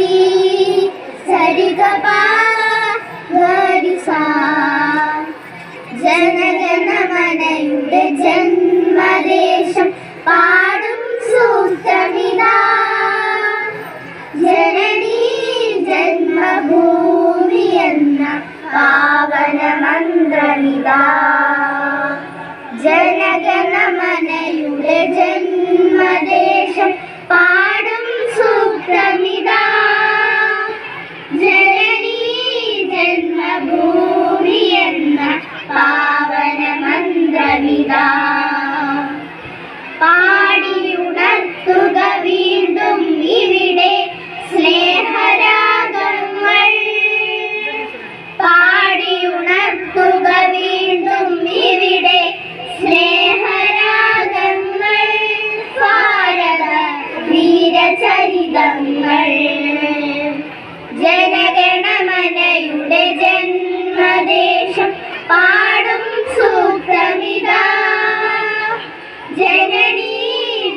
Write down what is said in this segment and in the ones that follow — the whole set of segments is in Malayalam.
ri sari ga pa gari sa ജനഗണ മനയുടെ ജന്മദേശം പാടും സൂക്തമിതാ ജനനീ ജന്മഭൂമി എന്ന പാവന മന്ത്രമിതാ ജനഗണ മനയുടെ ജന്മദേശം പാടും സൂക്തമിതാ ജനനീ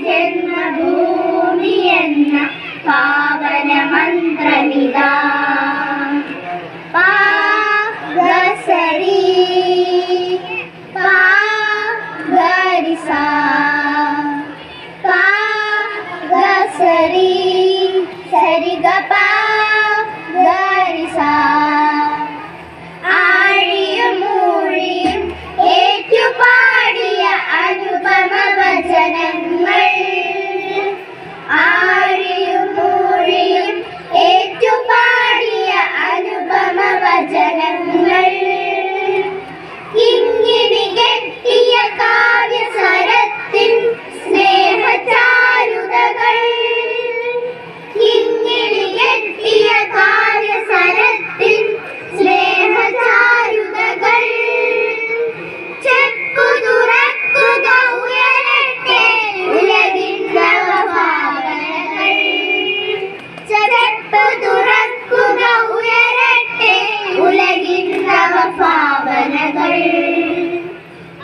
ജന്മഭൂമി എന്ന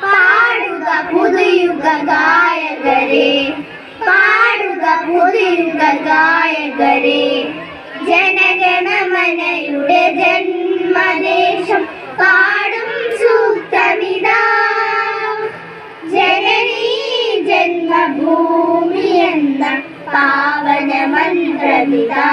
പാടുക പുതുയുഗ ഗായകരെ പാടുക പുതുയുഗ ഗായകരെ. ജനഗണമനയുടെ ജന്മദേശം പാടും സൂക്തമിതാ. ജനനീ ജന്മഭൂമി എന്ന പാവന മന്ത്രമിതാ.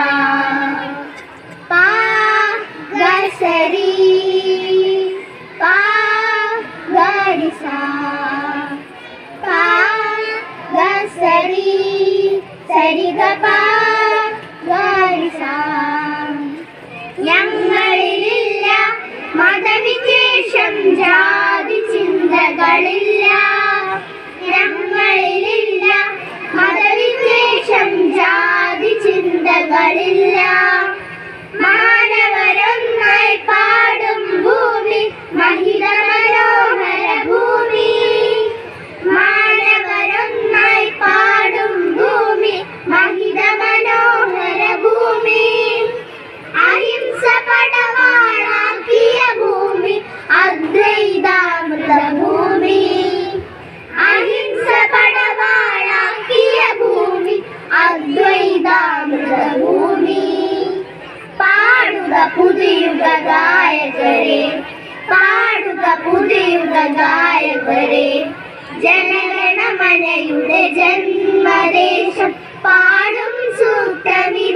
പാഗരിസ ഞങ്ങളിലില്ല മതവിശേഷം ജാതി ചിന്തകളില്ല. ഞങ്ങളിലില്ല മതവിശേഷം ജാതി ചിന്തകളില്ല. മാനവരൊന്നായി പാടും ഭൂമി മഹിത അഹിംസ പടവാളാക്കിയ ഭൂമി അദ്വൈതാമൃത ഭൂമി അഹിംസ പടവാളാക്കിയ ഭൂമി അദ്വൈതാമൃത ഭൂമി പാടുക പുതിയുഗ ഗായകരെ പാടുക പുതിയുഗ ഗായകരെ ജനഗണമനയുടെ ജന്മദേശം പാടും സൂക്തമിതാ